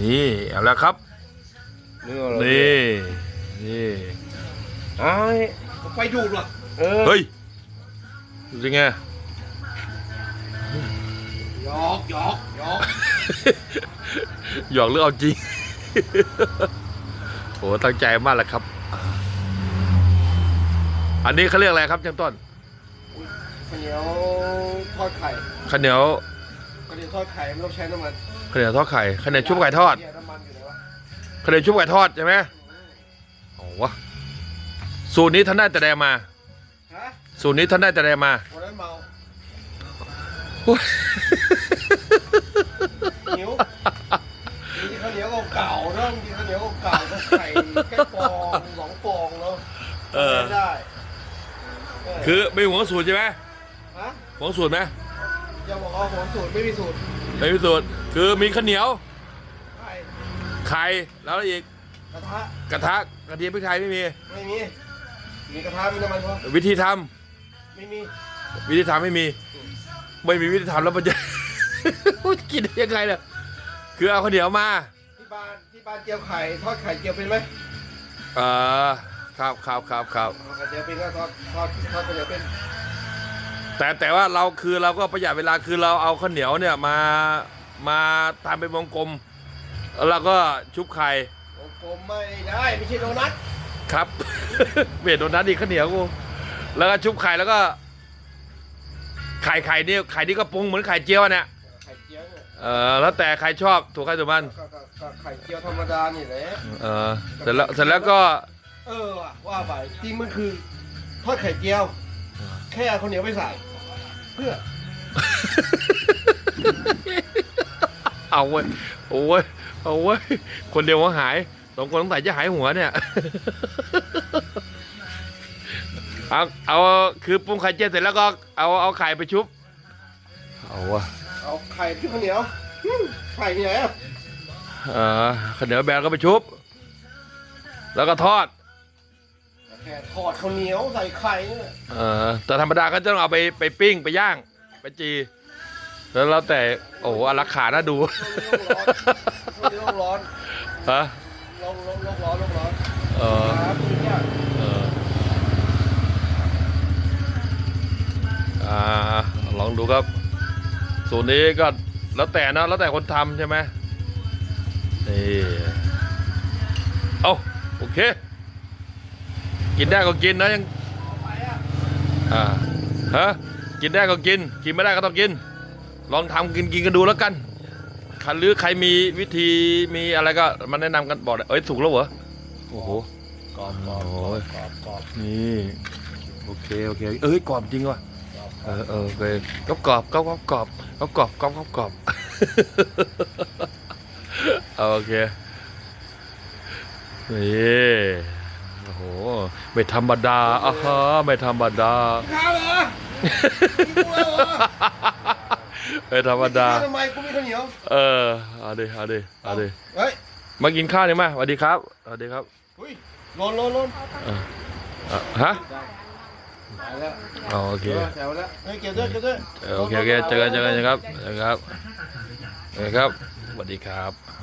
นี่เอาแล้วครับเนื้อเรานี่นี่ไอ้ายไฟดูดว่ะเออเฮ้ยดูสิไงหยอกหยอกหยอกหยอกหรือเอาจริงโหตั้งใจมากแหละครับ อันนี้เขาเรียกอะไรครับจังต้นข้าวเหนียวทอดไข่ข้าวเหนียว ข้าวเหนียวทอดไข่ไม่ต้องใช้น้ำมันข้าวเหนียวทอดไข่ข้าวเหนียวชุบไก่ทอดเนี่ยน้ำมันอยู่ไหนวะข้าวเหนียวชุบไก่ทอดใช่ไหมโอ้วะสูตรนี้ท่านได้แต่ใดมา ฮะสูตรนี้ท่านได้แต่ใดมาวันนั้นเมาโอ้ยหิวมีข้าวเหนียวเก่าๆเนาะมีข้าวเหนียวเก่าๆต้องไข่แค่ฟองสองฟองเนาะเออไม่ได้เออคือไม่หวงสูตรใช่ไหมฮะ หวงสูตรไหม อย่าบอกว่าผมสูตรไม่มีสูตรไม่มีสูตรคือมีข้าวเหนียวไข่ไข่ แล้วอะไรอีก กระทะกระทะกระเทียมพริกไทยไม่มี ไม่มี มีกระทะมีน้ำมันพอวิธีทำไม่มีวิธีทำไม่มี ไม่มีวิธีทำแล้วมันจะจะกินได้ยังไงเนี่ยคือเอาข้าวเหนียวมา ที่บ้านที่บ้านเจียวไข่ทอดไข่เจียวเป็นไหมเออครับครับครับครับไข่เจียวเป็นก็ทอดทอดทอดไข่เจียวเป็น แต่แต่ว่าเราคือเราก็ประหยัดเวลาคือเราเอาข้าวเหนียวเนี่ยมามาทำเป็นวงกลมแล้วเราก็ชุบไข่วงกลมไม่ได้ไม่ใช่โดนัทครับ เปลี่ยนโดนัทอีกข้าวเหนียวกูแล้วก็ชุบไข่แล้วก็ ไข่ไข่นี่ไข่นี่ก็ปรุงเหมือนไข่เจียวอะเนี่ยไข่เจียวเนี่ยเออแล้วแต่ใครชอบถูกใครถูกมันก็ก็ก็ไข่เจียวธรรมดานี่แหละเออเสร็จแล้วเสร็จแล้วก็ เออว่ะว่าไปจริงมันคือทอดไข่เจียว แค่เอาข้าวเหนียวไปใส่ เพื่อเอาเว้ยโอ้ยเอาเว้ยคนเดียวหัวหายสองคนสงสัยจะหายหัวเนี่ยเอาเอาคือปรุงไข่เจียวเสร็จแล้วก็เอาเอาไข่ไปชุบเอาวะเอาไข่ที่ข้าวเหนียวอืมไข่ที่ไหนอะ เออข้าวเหนียวแบนก็ไปชุบ แล้วก็ทอด แค่ทอดข้าวเหนียวใส่ไข่นี่แหละเออแต่ธรรมดาก็จะต้องเอาไปไปปิ้งไปย่าง ไปจี แล้วแล้วแต่โอ้โหอารักขาน่าดูช่วงนี้โลกร้อนฮะช่วงนี้โลกร้อนโลกโลกร้อนโลกร้อนเออครับคุณย่าเอออ่าลองดูครับสูตรนี้ก็แล้วแต่นะแล้วแต่คนทำใช่ไหมนี่เอาโอเค กินได้ก็กินนะยังไปอะอ่าฮะกินได้ก็กิน กินไม่ได้ก็ต้องกิน ลองทำกินกินกันดูแล้วกันใครหรือใครมีวิธีมีอะไรก็มาแนะนำกันบอกได้เอ้ยสุกแล้วเหรอโอ้โหกรอบกรอบโอ้ยกรอบกรอบนี่โอเคโอเคเอ้ยกรอบจริงว่ะเออเออโอเคกรอบกรอบกรอบกรอบกรอบกรอบกรอบกรอบกรอบเอาโอเคนี่โอ้โห ไม่ธรรมดาอะฮะไม่ธรรมดาข้าวเหรอมีกูแล้วเหรอไม่ธรรมดาทำไมกูมีข้าวเหนียวเออเอาดิเอาดิเอาดิเฮ้ยมากินข้าวนี่มาสวัสดีครับสวัสดีครับอุ้ยร้อนร้อนร้อนเอออะฮะไปแล้วอ๋อโอเคแถวแล้วเฮ้ยเกี่ยวด้วยเกี่ยวด้วยเออโอเคโอเคเจอกันเจอกันนะครับเจอกันครับโอเคครับสวัสดีครับ